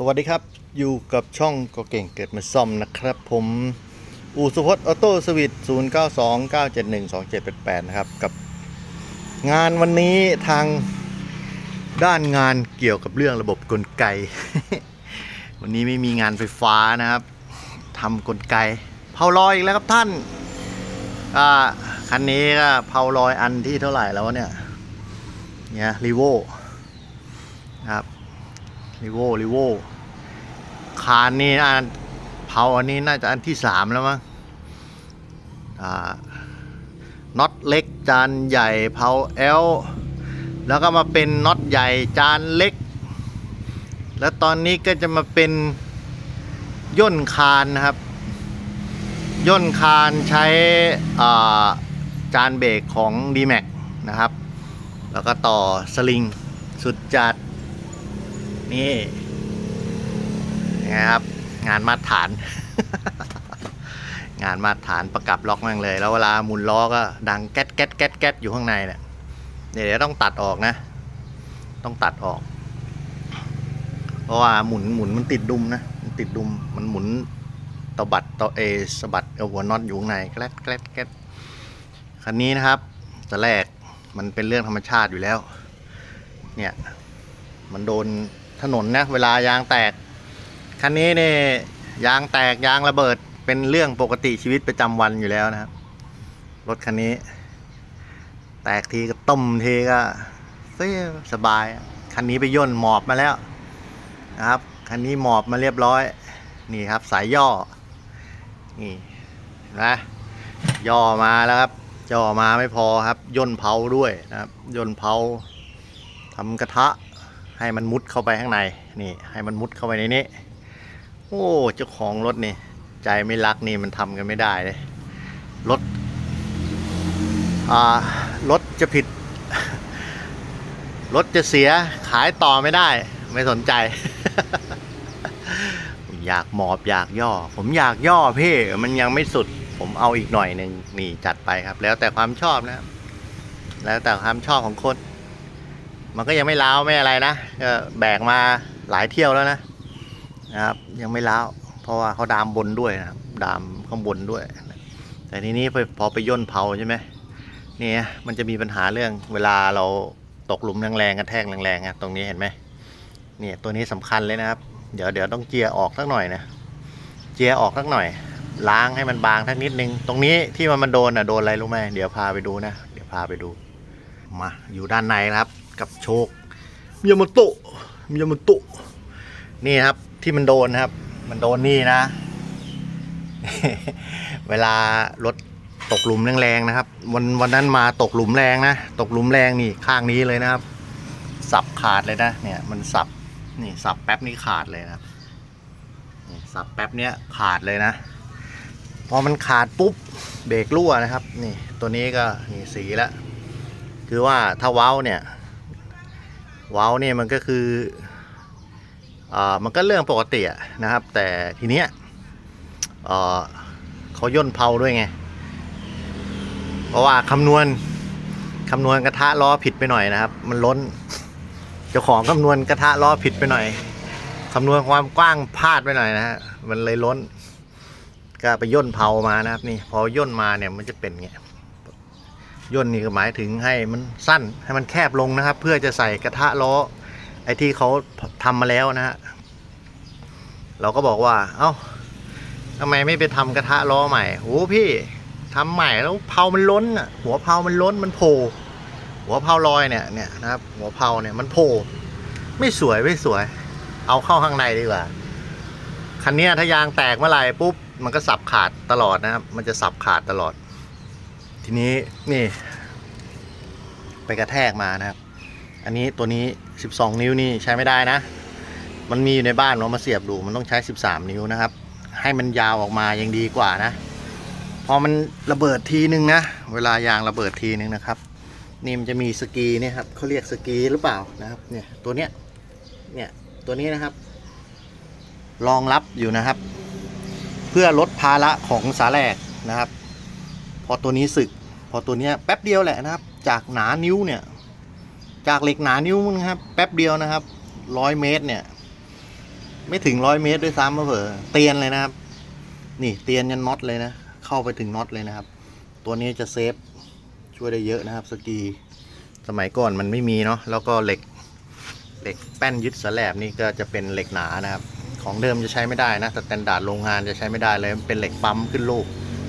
สวัสดีครับ อยู่กับช่องก็เก่งเกิดมาซ่อมนะครับ ผมอูสุพจน์ออโต้สวิต0 9 2 9 7 1 2 7 8 8นะครับ กับงานวันนี้ทางด้านงานเกี่ยวกับเรื่องระบบกลไก วันนี้ไม่มีงานไฟฟ้านะครับทำกลไกเผาลอยอีกแล้วครับท่านอ่าคันนี้ก็เผาลอยอันที่เท่าไหร่แล้วเนี่ยเนี่ยรีโวครับ ลิโวลิโวคานนี่น่าเผาอันนี้น่าจะอันที่สามแล้วมั้งอ่าน็อตเล็กจานใหญ่เผาเอลแล้วก็มาเป็นน็อตใหญ่จานเล็ก แล้วตอนนี้ก็จะมาเป็นย่นคานนะครับ ย่นคานใช้จานเบรกของ d m a x นะครับ แล้วก็ต่อสลิงสุดจัด นี่นะครับ งานมาตรฐาน งานมาตรฐานประกับล็อกแม่งเลย แล้วเวลาหมุนล้อก็ดังแก๊ดแก๊ดแก๊ดแก๊ดอยู่ข้างในเนี่ยเดี๋ยวต้องตัดออกนะ ต้องตัดออก เพราะว่าหมุนหมุนมันติดดุมนะมันติดดุมมันหมุนตบัดตอเอสบัดเอาหัวน็อตอยู่ข้างในแกลดแกลดแกลดคันนี้นะครับแต่แรกมันเป็นเรื่องธรรมชาติอยู่แล้ว เนี่ย มันโดน ถนนนะเวลายางแตก คันนี้เนี่ยยางแตกยางระเบิดเป็นเรื่องปกติชีวิตประจำวันอยู่แล้วนะครับ รถคันนี้ แตกทีก็ต้มทีก็เฟ้ยสบาย คันนี้ไปย่นหมอบมาแล้วนะครับ คันนี้หมอบมาเรียบร้อย นี่ครับสายย่อ นี่นะย่อมาแล้วครับย่อมาไม่พอครับ ย่นเผาด้วยนะครับ ย่นเผาทำกระทะ ให้มันมุดเข้าไปข้างในนี่ ให้มันมุดเข้าไปในนี้ โอ้เจ้าของรถนี่ ใจไม่รักนี่มันทำกันไม่ได้เลยรถอ่ารถจะผิดรถจะเสียขายต่อไม่ได้ ไม่สนใจ อยากหมอบอยากย่อ ผมอยากย่อพี่มันยังไม่สุด ผมเอาอีกหน่อยหนึ่งนี่จัดไปครับ แล้วแต่ความชอบนะครับแล้วแต่ความชอบของคน มันก็ยังไม่ล้าวไม่อะไรนะก็แบกมาหลายเที่ยวแล้วนะนะครับ ยังไม่ล้าวเพราะว่าเขาดามบนด้วยนะครับดามข้างบนด้วย แต่ทีนี้พอไปย่นเผาใช่ไหมนี่มันจะมีปัญหาเรื่องเวลาเราตกหลุมแรงๆกระแทกแรงๆอะตรงนี้เห็นไหมเนี่ยตัวนี้สำคัญเลยนะครับ เดี๋ยวเดี๋ยวต้องเจียออกสักหน่อยนะเจียออกสักหน่อย ล้างให้มันบางทักนิดนึง ตรงนี้ที่มันมันโดนอะโดนอะไรรู้ไหมเดี๋ยวพาไปดูนะ เดี๋ยวพาไปดูมาอยู่ด้านในนะครับ กับโชคมิยาโมโตะมิยาโมโตะนี่ครับที่มันโดนนะครับ มันโดนนี่นะ เวลารถตกหลุมแรงๆนะครับ วันวันนั้นมาตกหลุมแรงนะ ตกหลุมแรงนี่ข้างนี้เลยนะครับ สับขาดเลยนะ เนี่ยมันสับนี่สับแป๊บนี่ขาดเลยนะครับนี่สับแป๊บเนี้ยขาดเลยนะ พอมันขาดปุ๊บเบรกรั่วนะครับ นี่ตัวนี้ก็นี่สีล้วคือว่าถ้าเว้าเนี่ย ว้าวเนี่ยมันก็คืออ่ามันก็เรื่องปกตินะครับ แต่ทีเนี้ยเอ่อเขาย่นเผาด้วยไง เพราะว่าคำนวณคำนวณกระทะล้อผิดไปหน่อยนะครับ มันล้นเจ้าของคำนวณกระทะล้อผิดไปหน่อยคำนวณความกว้างพลาดไปหน่อยนะฮะมันเลยล้น ก็ไปย่นเผามานะครับ นี่พอย่นมาเนี่ยมันจะเป็นไงย่ ย่นนี่ก็หมายถึงให้มันสั้นให้มันแคบลงนะครับ เพื่อจะใส่กระทะล้อไอ้ที่เขาทำมาแล้วนะฮะเราก็บอกว่า เอ้าทำไมไม่ไปทำกระทะล้อใหม่โอ้พี่ทำใหม่แล้วเผามันล้นอะหัวเผามันล้นมันโผล่หัวเผาลอยเนี่ยเนี่ยนะครับ หัวเผาเนี่ยมันโผล่ไม่สวยไม่สวย เอาเข้าข้างในดีกว่าคันนี้ถ้ายางแตกเมื่อไหร่ปุ๊บมันก็สับขาดตลอดนะครับ มันจะสับขาดตลอด ทีนี้นี่ ไปกระแทกมานะครับ อันนี้ตัวนี้ 12 นิ้วนี่ใช้ไม่ได้นะ มันมีอยู่ในบ้านเรามาเสียบดูมันต้องใช้ 13 นิ้วนะครับ ให้มันยาวออกมายังดีกว่านะ พอมันระเบิดทีนึงนะ เวลายางระเบิดทีนึงนะครับนี่มันจะมีสกีเนี่ยครับเขาเรียกสกีหรือเปล่านะครับ เนี่ยตัวเนี้ยเนี่ยตัวนี้นะครับรองรับอยู่นะครับ เพื่อลดภาระของสาแหลกนะครับ พอตัวนี้สึก พอตัวเนี้ยแป๊บเดียวแหละนะครับ จากหนานิ้วเนี่ย จากเหล็กหนานิ้วนะครับ แป๊บเดียวนะครับร้อยเมตรเนี่ย ไม่ถึงร้อยเมตรด้วยซ้ำเผอเตียนเลยนะครับ นี่เตียนยันน็อตเลยนะ เข้าไปถึงน็อตเลยนะครับ ตัวนี้จะเซฟช่วยได้เยอะนะครับสกีสมัยก่อนมันไม่มีเนาะแล้วก็เหล็กเหล็กแป้นยึดสแลบนี่ก็จะเป็นเหล็กหนานะครับ ของเดิมจะใช้ไม่ได้นะแต่สแตนดาร์ดโรงงานจะใช้ไม่ได้เลยเป็นเหล็กปั๊มขึ้นลูก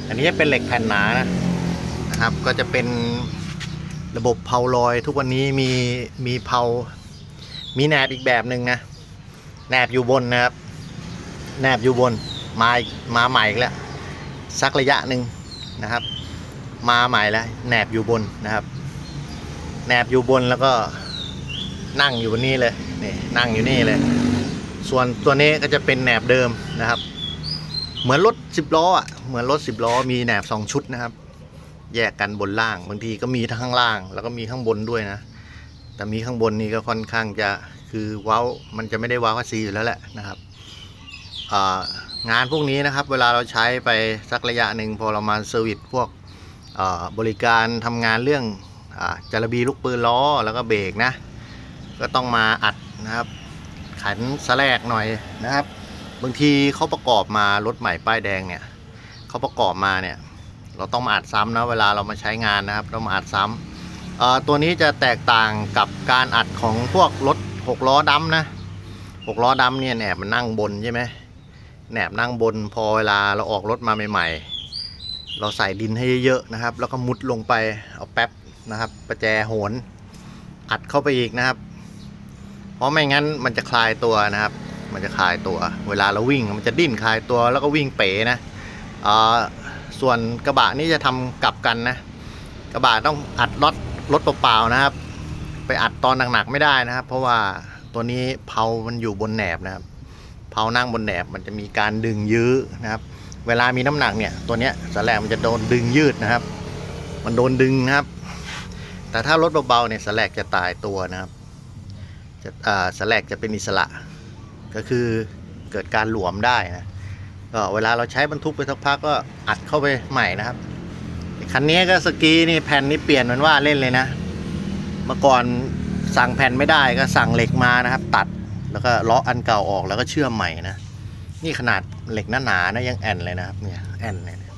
อันนี้จะเป็นเหล็กแผ่นหนานะ นะครับ ก็จะเป็นระบบเพาลอยทุกวันนี้มีมีเพามีแหนบอีกแบบหนึ่งนะแหนบอยู่บนนะครับแหนบอยู่บนมามาใหม่อีกแล้วสักระยะหนึ่งนะครับ มาใหม่แล้วแหนบอยู่บนนะครับแหนบอยู่บนแล้วก็นั่งอยู่บนนี้เลยนี่นั่งอยู่นี่เลย ส่วนตัวนี้ก็จะเป็นแหนบเดิมนะครับ เหมือนรถสิบล้ออะเหมือนรถสิบล้อมีแหนบสองชุดนะครับ แยกกันบนล่าง บางทีก็มีทั้งข้างล่าง แล้วก็มีข้างบนด้วยนะ แต่มีข้างบนนี่ก็ค่อนข้างจะคือเว้ามันจะไม่ได้ว้ากับซีอยู่แล้วแหละนะครับงานพวกนี้นะครับ เวลาเราใช้ไปสักระยะหนึ่งพอเรามาเซอร์วิสพวกบริการทำงานเรื่องอจารบีลูกปืนล้อแล้วก็เบรกนะ ก็ต้องมาอัดนะครับ ขันสแลกหน่อยนะครับ บางทีเขาประกอบมารถใหม่ป้ายแดงเนี่ยเขาประกอบมาเนี่ย เราต้องมาอัดซ้ำนะเวลาเรามาใช้งานนะครับเรามาอัดซ้ำตัวนี้จะแตกต่างกับการอัดของพวกรถหกล้อดำนะหกล้อดำเนี่ยแหนบมันนั่งบนใช่ไหมแหนบนั่งบนพอเวลาเราออกรถมาใหม่ ๆ เราใส่ดินให้เยอะๆนะครับ แล้วก็มุดลงไปเอาแป๊บนะครับประแจโหนอัดเข้าไปอีกนะครับ เพราะไม่งั้นมันจะคลายตัวนะครับ มันจะคลายตัว เวลาเราวิ่งมันจะดิ้นคลายตัวแล้วก็วิ่งเป๋นะอ่อ ส่วนกระบะนี่จะทำกลับกันนะ กระบะต้องอัดรถรถเปล่าๆนะครับ ไปอัดตอนหนักๆไม่ได้นะครับ เพราะว่าตัวนี้เพามันอยู่บนแหนบนะครับ เพานั่งบนแหนบมันจะมีการดึงยื้อนะครับ เวลามีน้ำหนักเนี่ย ตัวเนี้ยสแลกมันจะโดนดึงยืดนะครับ มันโดนดึงนะครับ แต่ถ้ารถเบาๆเนี่ยสแลกจะตายตัวนะครับจะอ่าสแลกจะเป็นอิสระ ก็คือเกิดการหลวมได้นะ ก็เวลาเราใช้บรรทุกไปสักพักก็อัดเข้าไปใหม่นะครับคันนี้ก็สกีนี่แผ่นนี่เปลี่ยนเหมือนว่าเล่นเลยนะ เมื่อก่อนสั่งแผ่นไม่ได้ก็สั่งเหล็กมานะครับ ตัดแล้วก็ลาะอันเก่าออกแล้วก็เชื่อมใหม่นะนี่ขนาดเหล็กหนาๆนะยังแอนเลยนะครับเนี่ยแอนเลยนะ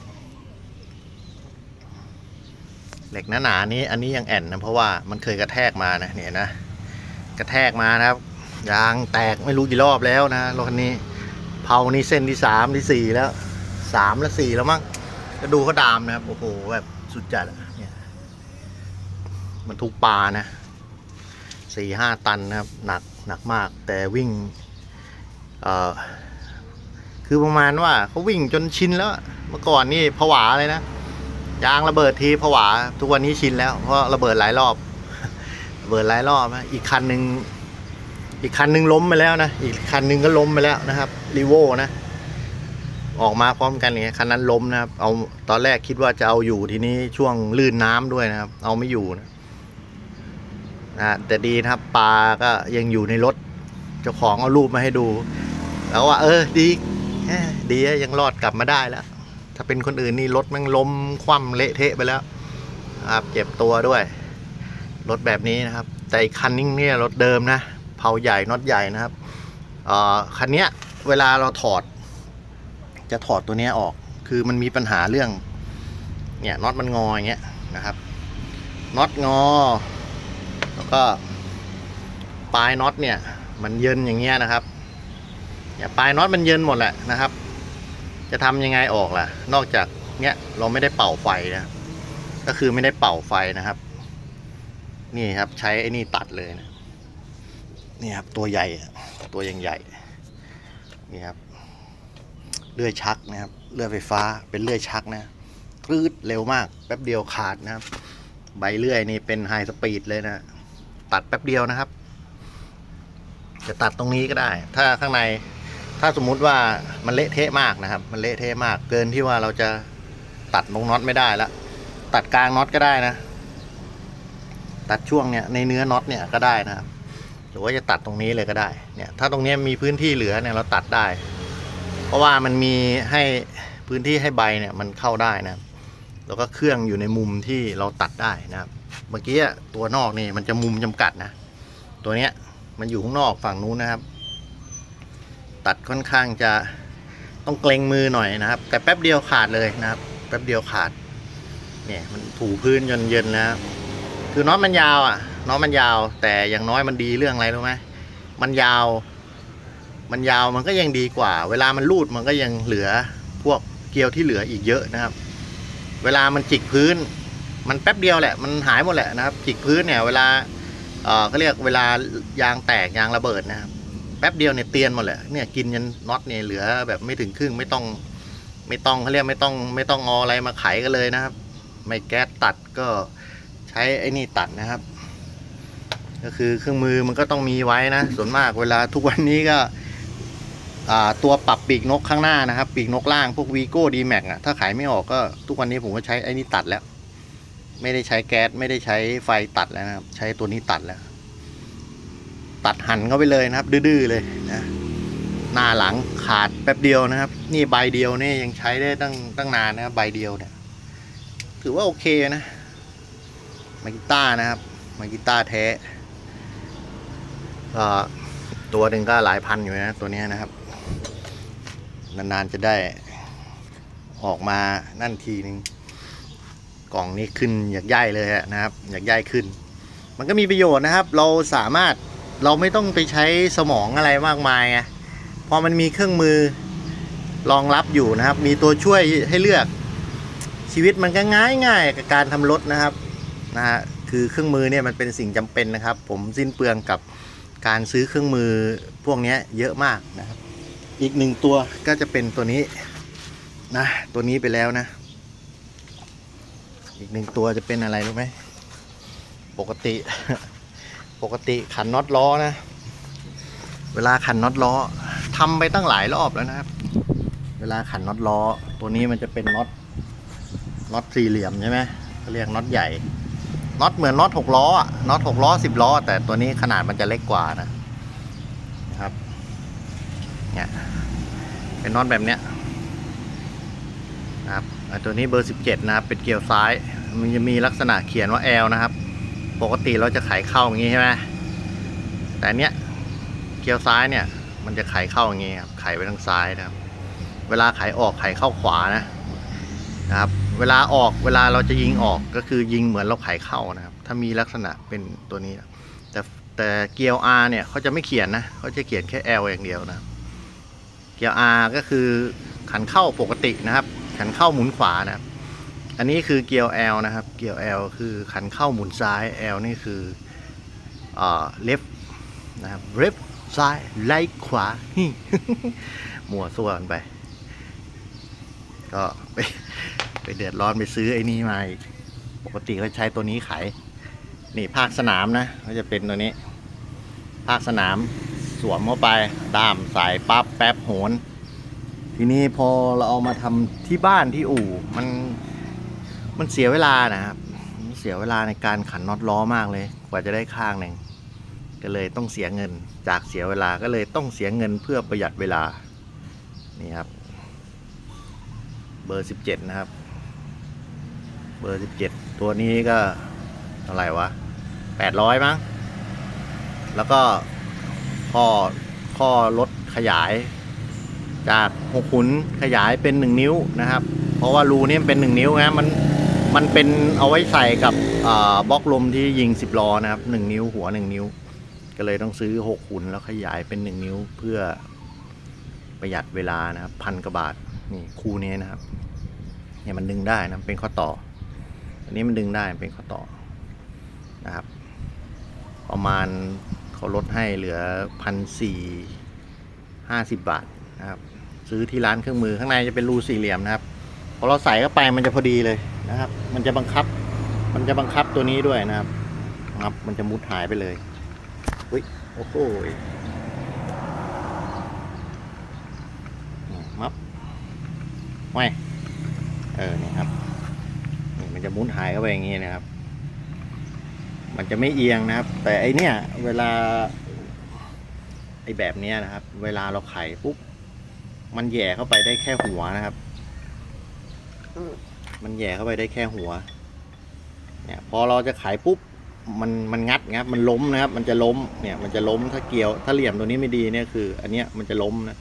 เหล็กหนาๆนี้อันนี้ยังแอนนะเพราะว่ามันเคยกระแทกมานะเนี่ยนะกระแทกมานะครับยางแตกไม่รู้กี่รอบแล้วนะรถคันนี้านี่เส้นที่สามที่สี่แล้วสามและสี่แล้วมั้งก็ดูเขาดามนะครับ โอ้โหแบบสุดจัดเนี่ยมันทุกปลานะสี่ห้าตันนะครับ หนักหนักมาก แต่วิ่ง เอ่อ คือประมาณว่าเขาวิ่งจนชินแล้ว เมื่อก่อนนี่ผวาเลยนะยางระเบิดทีผวา ทุกวันนี้ชินแล้ว เพราะระเบิดหลายรอบระเบิดหลายรอบนะอีกคันหนึ่ง อีกคันหนึ่งล้มไปแล้วนะ อีกคันหนึ่งก็ล้มไปแล้วนะครับรีโวนะ ออกมาพร้อมกันอย่างเงี้ยคันนั้นล้มนะครับ เอาตอนแรกคิดว่าจะเอาอยู่ทีนี้ช่วงลื่นน้ำด้วยนะครับ เอาไม่อยู่นะนะแต่ดีนะครับปลาก็ยังอยู่ในรถเจ้าของเอารูปมาให้ดู แล้วว่า เออดีดีอะยังรอดกลับมาได้แล้ว ถ้าเป็นคนอื่นนี่รถมันล้มคว่ำเละเทะไปแล้วครับเจ็บตัวด้วย รถแบบนี้นะครับ แต่อีกคันนิ่งเนี่ยรถเดิมนะ เผาใหญ่น็อตใหญ่นะครับอ่อคันนี้เวลาเราถอด จะถอดตัวนี้ออก คือมันมีปัญหาเรื่องเนี่ยน็อตมันงออย่างเงี้ยนะครับน็อตงอ แล้วก็ปลายน็อตเนี่ย มันเยินอย่างเงี้ยนะครับเนี่ยปลายน็อตมันเยินหมดแหละนะครับ จะทำยังไงออกล่ะ นอกจากเนี้ยเราไม่ได้เป่าไฟนะก็คือไม่ได้เป่าไฟนะครับ นี่ครับใช้ไอ้นี่ตัดเลยนะ นี่ครับตัวใหญ่ตัวยังใหญ่นี่ครับเลื่อยชักนะครับเลื่อยไฟฟ้าเป็นเลื่อยชักนะคลืดเร็วมากแป๊บเดียวขาดนะครับ ใบเลื่อยนี่เป็นไฮสปีดเลยนะตัดแป๊บเดียวนะครับ จะตัดตรงนี้ก็ได้ ถ้าข้างในถ้าสมมุติว่ามันเละเทะมากนะครับ มันเละเทะมากเกินที่ว่าเราจะตัดตรงน็อตไม่ได้ละตัดกลางน็อตก็ได้นะ ตัดช่วงเนี้ยในเนื้อน็อตเนี่ยก็ได้นะครับ หรือว่าจะตัดตรงนี้เลยก็ได้เนี่ยถ้าตรงนี้มีพื้นที่เหลือเนี่ยเราตัดได้ เพราะว่ามันมีให้พื้นที่ให้ใบเนี่ยมันเข้าได้นะแล้วก็เครื่องอยู่ในมุมที่เราตัดได้นะครับ เมื่อกี้ตัวนอกนี่มันจะมุมจำกัดนะ ตัวเนี้ยมันอยู่ข้างนอกฝั่งนู้นนะครับ ตัดค่อนข้างจะต้องเกรงมือหน่อยนะครับ แต่แป๊บเดียวขาดเลยนะครับ แป๊บเดียวขาด เนี่ยมันถูพื้นจนเย็นแล้ว คือน็อตมันยาวอะ น็อตมันยาว แต่อย่างน้อยมันดีเรื่องอะไรรู้ไหมมันยาว มันยาวมันก็ยังดีกว่า เวลามันรูดมันก็ยังเหลือพวกเกลียวที่เหลืออีกเยอะนะครับ เวลามันจิกพื้น มันแป๊บเดียวแหละ มันหายหมดแหละนะครับ จิกพื้นเนี่ยเวลาเออเขาเรียกเวลายางแตกยางระเบิดนะครับ แป๊บเดียวเนี่ยเตียนหมดแหละเนี่ยกินยันน็อตเนี่ยเหลือแบบไม่ถึงครึ่งไม่ต้อง ไม่ต้องเขาเรียกไม่ต้องไม่ต้องเออะไรมาไขกันเลยนะครับ ไม่แก๊สตัดก็ใช้ไอ้นี่ตัดนะครับ ก็คือเครื่องมือมันก็ต้องมีไว้นะส่วนมากเวลาทุกวันนี้ก็ตัวปรับปีกนกข้างหน้านะครับ ปีกนกล่างพวกวีโก้ดีแม็กอะถ้าขายไม่ออกก็ทุกวันนี้ผมก็ใช้ไอ้นี่ตัดแล้ว ไม่ได้ใช้แก๊สไม่ได้ใช้ไฟตัดแล้วนะครับ ใช้ตัวนี้ตัดแล้ว ตัดหั่นเข้าไปเลยนะครับ ดื้อๆเลยนะหน้าหลังขาดแป๊บเดียวนะครับ นี่ใบเดียวนี่ยังใช้ได้ตั้งตั้งนานนะครับใบเดียวเนี่ย ถือว่าโอเคนะมากิต้านะครับมากิต้าแท้ ก็ตัวหนึ่งก็หลายพันอยู่นะตัวนี้นะครับ นานๆจะได้ออกมานั่นทีนึงกล่องนี้ขึ้นอยากย่ายเลยนะครับ อยากย่ายขึ้น มันก็มีประโยชน์นะครับ เราสามารถเราไม่ต้องไปใช้สมองอะไรมากมายไงพอมันมีเครื่องมือรองรับอยู่นะครับ มีตัวช่วยให้เลือกชีวิตมันก็ง่ายง่ายกับการทำรถนะครับนะฮะคือเครื่องมือเนี่ยมันเป็นสิ่งจำเป็นนะครับ ผมสิ้นเปลืองกับ การซื้อเครื่องมือพวกนี้เยอะมากนะครับ อีกหนึ่งตัวก็จะเป็นตัวนี้นะตัวนี้ไปแล้วนะ อีกหนึ่งตัวจะเป็นอะไรรู้ไหมปกติ ปกติขันน็อตล้อนะ เวลาขันน็อตล้อทำไปตั้งหลายรอบแล้วนะครับ เวลาขันน็อตล้อ ตัวนี้มันจะเป็นน็อตน็อตสี่เหลี่ยมใช่ไหมเขาเรียกน็อตใหญ่ น็อตเหมือนน็อตหกล้ออะน็อตหกล้อสิบล้อ แต่ตัวนี้ขนาดมันจะเล็กกว่านะนะครับเนี่ยเป็นน็อตแบบเนี้ยนะครับตัวนี้เบอร์สิบเจ็ดนะครับ เป็นเกลียวซ้าย มันจะมีลักษณะเขียนว่า L นะครับ ปกติเราจะไขเข้าอย่างนี้ใช่ไหมแต่อันเนี้ยเกลียวซ้ายเนี่ย มันจะไขเข้าอย่างนี้ครับไขไปทางซ้ายนะครับ เวลาไขออกไขเข้าขวานะนะครับ เวลาออกเวลาเราจะยิงออกก็คือยิงเหมือนเราไขเข้านะครับ ถ้ามีลักษณะเป็นตัวนี้ แต่แต่เกียร์ R เนี่ยเขาจะไม่เขียนนะเขาจะเขียนแค่ L อย่างเดียวนะเกียร์ R ก็คือขันเข้าปกตินะครับ ขันเข้าหมุนขวานะครับ อันนี้คือเกียร์ L นะครับ เกียร์ L คือขันเข้าหมุนซ้าย L นี่คือเอ่อ left นะครับ left ซ้ายไล่ขวาหมั่วส่วนไป ก็ ไปเดือดร้อนไปซื้อไอ้นี่มาอีกปกติเขาใช้ตัวนี้ขาย นี่ภาคสนามนะก็จะเป็นตัวนี้ ภาคสนามสวมเข้าไปด้ามสายปั๊บแป๊บโหน ทีนี้พอเราเอามาทำที่บ้านที่อู่มันมันเสียเวลานะครับเสียเวลาในการขันน็อตล้อมากเลย กว่าจะได้ข้างหนึ่งก็เลยต้องเสียเงินจากเสียเวลาก็เลยต้องเสียเงินเพื่อประหยัดเวลานี่ครับ เบอร์สิบเจ็ดนะครับ เบอร์สิบเจ็ดตัวนี้ก็เท่าไหร่วะแปดร้อยมั้ง แล้วก็ข้อข้อลดขยาย จากหกขุนขยายเป็นหนึ่งนิ้วนะครับ เพราะว่ารูนี่มันเป็นหนึ่งนิ้วนะมันมันเป็นเอาไว้ใส่กับบล็อกลมที่ยิงสิบล้อนะครับหนึ่งนิ้วหัวหนึ่งนิ้ว ก็เลยต้องซื้อหกขุนแล้วขยายเป็นหนึ่งนิ้วเพื่อประหยัดเวลานะครับพันกว่าบาทนี่คู่นี้นะครับเนี่ยมันดึงได้นะเป็นข้อต่อ อันนี้มันดึงได้เป็นข้อต่อนะครับ ประมาณเขาลดให้เหลือพันสี่ห้าสิบบาทนะครับ ซื้อที่ร้านเครื่องมือข้างในจะเป็นรูสี่เหลี่ยมนะครับพอเราใส่เข้าไปมันจะพอดีเลยนะครับ มันจะบังคับ มันจะบังคับตัวนี้ด้วยนะครับครับมันจะมุดหายไปเลยอุ้ยโอ้โหมับไว้เออนี่ครับนี่ มันจะมุดหายเข้าไปอย่างนี้นะครับ มันจะไม่เอียงนะครับ แต่ไอเนี้ยเวลาไอแบบเนี้ยนะครับ เวลาเราไขปุ๊บมันแย่เข้าไปได้แค่หัวนะครับ มันแย่เข้าไปได้แค่หัว เนี่ย พอเราจะไขปุ๊บ มันมันงัดนะครับ มันล้มนะครับ มันจะล้ม เนี่ย มันจะล้มถ้าเกี่ยว ถ้าเหลี่ยมตัวนี้ไม่ดีเนี่ยคือ อันเนี้ยมันจะล้มนะ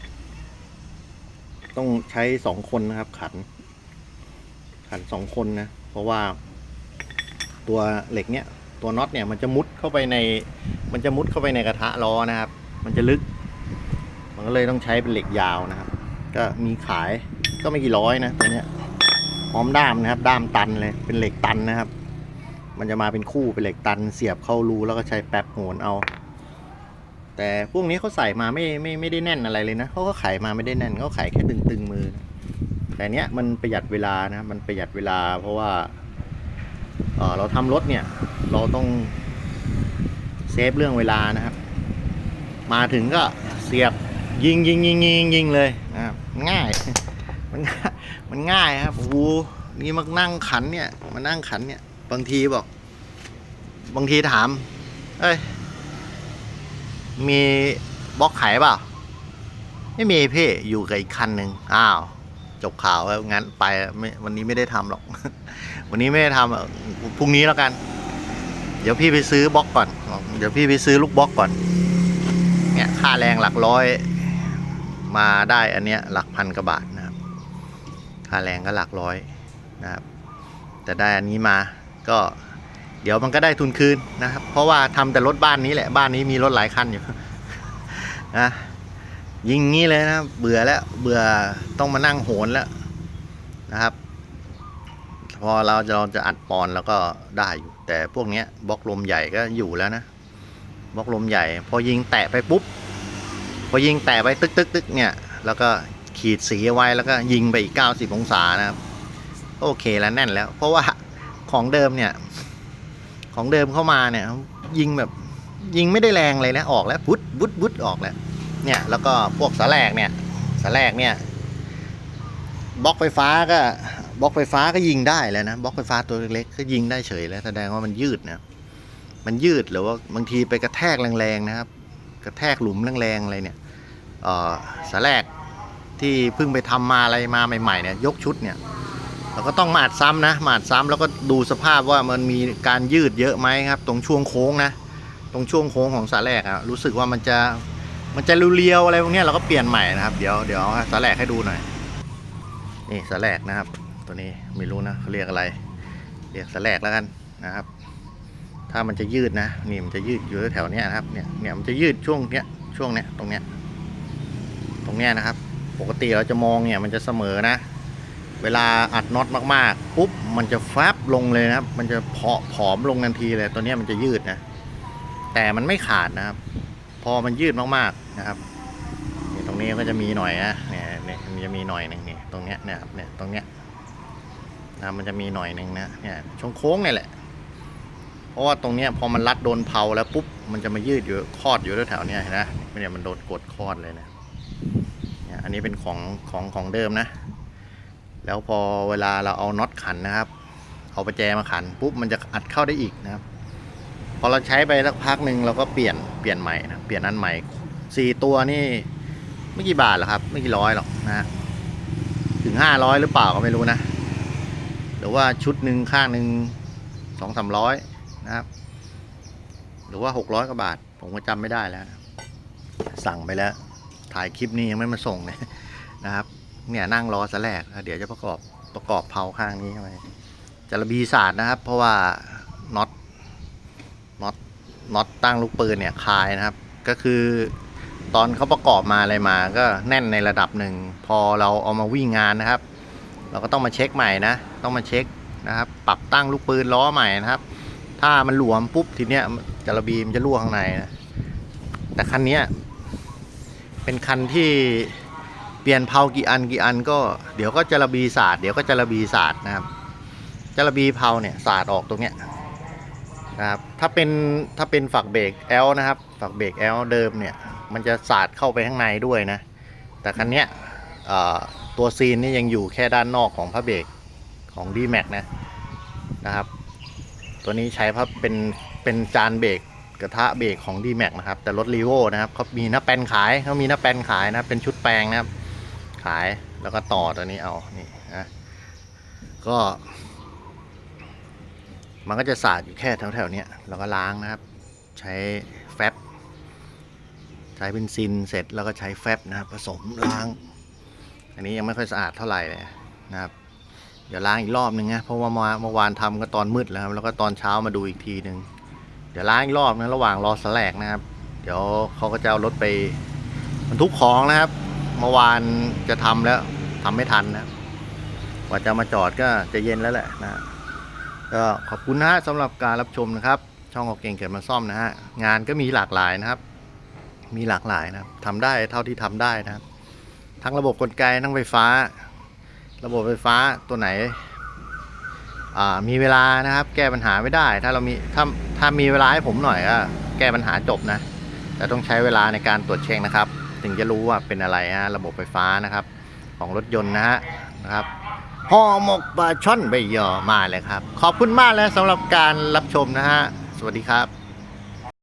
ต้องใช้สองคนนะครับขัน ขันสองคนนะ เพราะว่าตัวเหล็กเนี่ยตัวน็อตเนี่ยมันจะมุดเข้าไปใน มันจะมุดเข้าไปในกระทะล้อนะครับ มันจะลึก มันก็เลยต้องใช้เป็นเหล็กยาวนะครับ ก็มีขายก็ไม่กี่ร้อยนะตัวเนี้ยพร้อมด้ามนะครับ ด้ามตันเลยเป็นเหล็กตันนะครับ มันจะมาเป็นคู่เป็นเหล็กตัน เสียบเข้ารูแล้วก็ใช้แป๊บโหนเอา แต่พวกนี้เขาใส่มาไม่ไม่ไม่ได้แน่นอะไรเลยนะเขาก็ขายมาไม่ได้แน่นเขาขายแค่ตึงตึงมือนะ แต่เนี้ยมันประหยัดเวลานะมันประหยัดเวลา เพราะว่าเเราทำรถเนี่ย เราต้องเซฟเรื่องเวลานะครับ มาถึงก็เสียบยิงยิงยิงยิงยิงเลยนะครับง่ายมันมันง่ายครับโอ้โหนี่มานั่งขันเนี่ยมานั่งขันเนี่ย บางทีบอก บางทีถาม เอ้ย มีบล็อกไขเปล่า ไม่มีพี่อยู่กับอีกคันหนึ่งอ้าว จบข่าวแล้วงั้นไปไม่วันนี้ไม่ได้ทำหรอก วันนี้ไม่ได้ทำพรุ่งนี้แล้วกัน เดี๋ยวพี่ไปซื้อบล็อกก่อน เดี๋ยวพี่ไปซื้อลูกบล็อกก่อน เนี่ยค่าแรงหลักร้อย มาได้อันเนี้ยหลักพันกว่าบาทนะครับ ค่าแรงก็หลักร้อยนะครับ แต่ได้อันนี้มาก็เดี๋ยวมันก็ได้ทุนคืนนะครับ เพราะว่าทำแต่รถบ้านนี้แหละบ้านนี้มีรถหลายคันอยู่นะ ยิงงี้เลยนะเบื่อแล้วเบื่อต้องมานั่งโหนแล้วนะครับ พอเราจะเราจะอัดปอนแล้วก็ได้อยู่แต่พวกเนี้ยบล็อกลมใหญ่ก็อยู่แล้วนะบล็อกลมใหญ่ พอยิงแตะไปปุ๊บ พอยิงแตะไปตึกตึกตึกเนี่ย แล้วก็ขีดสีไว้แล้วก็ยิงไปอีก 90 องศานะครับ โอเคแล้วแน่นแล้ว เพราะว่าของเดิมเนี่ย ของเดิมเข้ามาเนี่ย ยิงแบบยิงไม่ได้แรงเลยนะออกแล้วบุดบุดบุดออกแล้ว เนี่ยแล้วก็พวกสาแลกเนี่ยสาแลกเนี่ยบล็อกไฟฟ้าก็บล็อกไฟฟ้าก็ยิงได้แล้วนะบล็อกไฟฟ้าตัวเล็กก็ยิงได้เฉยแล้วแสดงว่ามันยืดนะมันยืดหรือว่าบางทีไปกระแทกแรงๆนะครับ กระแทกหลุมแรงๆอะไรเนี่ยเออสาแลกที่เพิ่งไปทำมาอะไรมาใหม่ๆเนี่ยยกชุดเนี่ยเราก็ต้องมาดซ้ำนะมาดซ้ำแล้วก็ดูสภาพว่ามันมีการยืดเยอะไหมครับ ตรงช่วงโค้งนะ ตรงช่วงโค้งของสาแลกอะรู้สึกว่ามันจะ มันจะเรียวๆอะไรพวกนี้เราก็เปลี่ยนใหม่นะครับ เดี๋ยวเดี๋ยวสาแลกให้ดูหน่อย นี่สาแลกนะครับ ตัวนี้ไม่รู้นะเขาเรียกอะไร เรียกสาแลกแล้วกันนะครับ ถ้ามันจะยืดนะนี่มันจะยืดอยู่แถวเนี้ยนะครับเนี่ยเนี่ยมันจะยืดช่วงเนี้ยช่วงเนี้ยตรงเนี้ยตรงเนี้ยนะครับ ปกติเราจะมองเนี่ยมันจะเสมอนะ เวลาอัดน็อตมากๆปุ๊บมันจะแฟบลงเลยนะครับ มันจะเพาะผอมลงทันทีเลยตัวเนี้ยมันจะยืดนะแต่มันไม่ขาดนะครับ พอมันยืดมากๆนะครับนี่ตรงนี้ก็จะมีหน่อยนะเนี่ยเนี่ยมันจะมีหน่อยหนึ่งนี่ตรงเนี้ยเนี่ยครับเนี่ยตรงเนี้ยนะมันจะมีหน่อยหนึ่งนะเนี่ยช่วงโค้งเนี่ยแหละ เพราะว่าตรงเนี้ยพอมันรัดโดนเผาแล้วปุ๊บมันจะมายืดอยู่คอดอยู่แถวๆเนี้ยเห็นไหมเนี่ยมันโดนกดคอดเลยนะเนี่ยอันนี้เป็นของของของเดิมนะ แล้วพอเวลาเราเอาน็อตขันนะครับ เอาประแจมาขันปุ๊บมันจะอัดเข้าได้อีกนะครับ พอเราใช้ไปสักพักหนึ่งเราก็เปลี่ยนเปลี่ยนใหม่นะเปลี่ยนอันใหม่สี่ตัวนี่ไม่กี่บาทหรอกครับ ไม่กี่ร้อยหรอกนะถึงห้าร้อยหรือเปล่าก็ไม่รู้นะหรือว่าชุดหนึ่งข้างหนึ่งสองสามร้อยนะครับ หรือว่าหกร้อยกว่าบาท ผมก็จำไม่ได้แล้ว สั่งไปแล้ว ถ่ายคลิปนี้ยังไม่มาส่งเลยนะครับ เนี่ยนั่งรอซะแรกเดี๋ยวจะประกอบประกอบเผาข้างนี้เข้าไปจะระบีศาสตร์นะครับ เพราะว่า น็อตตั้งลูกปืนเนี่ยคายนะครับ ก็คือตอนเขาประกอบมาอะไรมาก็แน่นในระดับหนึ่ง พอเราเอามาวิ่งงานนะครับ เราก็ต้องมาเช็คใหม่นะ ต้องมาเช็คนะครับ ปรับตั้งลูกปืนล้อใหม่นะครับ ถ้ามันหลวมปุ๊บทีเนี้ยจะระบีมจะรั่วข้างในนะแต่คันนี้เป็นคันที่เปลี่ยนเพากี่อันกี่อันก็เดี๋ยวก็จะระบีศาสตร์เดี๋ยวก็จะระบีศาสตร์นะครับจะระบีเพาเนี่ยศาสตร์ออกตรงเนี้ย ครับถ้าเป็นถ้าเป็นฝักเบรกแอลนะครับ ฝักเบรกแอลเดิมเนี่ย มันจะศาสตร์เข้าไปข้างในด้วยนะ แต่คันเนี้ยตัวซีนนี่ยังอยู่แค่ด้านนอกของพระเบรกของ d m a x นะนะครับ ตัวนี้ใช้พระเป็นเป็นจานเบรกกระทะเบรกของ d m a x นะครับ แต่รถรีโวนะครับเขามีหน้าแปนขายเขามีหน้าแปนขายนะเป็นชุดแปลงนะครับ ขายแล้วก็ต่อตัวนี้เอานี่นะก็ มันก็จะสาดอยู่แค่แถวๆนี้เราก็ล้างนะครับ ใช้แฟบใช้เบนซินเสร็จแล้วก็ใช้แฟบนะครับ ผสมล้าง อันนี้ยังไม่ค่อยสะอาดเท่าไหร่เลยนะครับเดี๋ยวล้างอีกรอบหนึ่งนะเพราะว่าเมื่อวานทำก็ตอนมืดแล้วครับแล้วก็ตอนเช้ามาดูอีกทีหนึ่งเดี๋ยวล้างอีกรอบนะระหว่างรอสแลกนะครับ เดี๋ยวเขาก็จะเอารถไปบรรทุกของนะครับ เมื่อวานจะทำแล้วทำไม่ทันนะกว่าจะมาจอดก็จะเย็นแล้วแหละนะ ก็ขอบคุณนะฮะสำหรับการรับชมนะครับ ช่องออกเก่งเกิดมาซ่อมนะฮะงานก็มีหลากหลายนะครับ มีหลากหลายนะครับทำได้เท่าที่ทำได้นะครับ ทั้งระบบกลไกทั้งไฟฟ้า ระบบไฟฟ้าตัวไหนมีเวลานะครับ แก้ปัญหาไม่ได้ ถ้าเรามีถ้าถ้ามีเวลาให้ผมหน่อยก็แก้ปัญหาจบนะ แต่ต้องใช้เวลาในการตรวจเช็คนะครับ ถึงจะรู้ว่าเป็นอะไรฮะระบบไฟฟ้านะครับ ของรถยนต์นะฮะนะครับ ห่อหมกปลาช่อนใบยอมาเลยครับ ขอบคุณมากแล้วสำหรับการรับชมนะฮะ สวัสดีครับ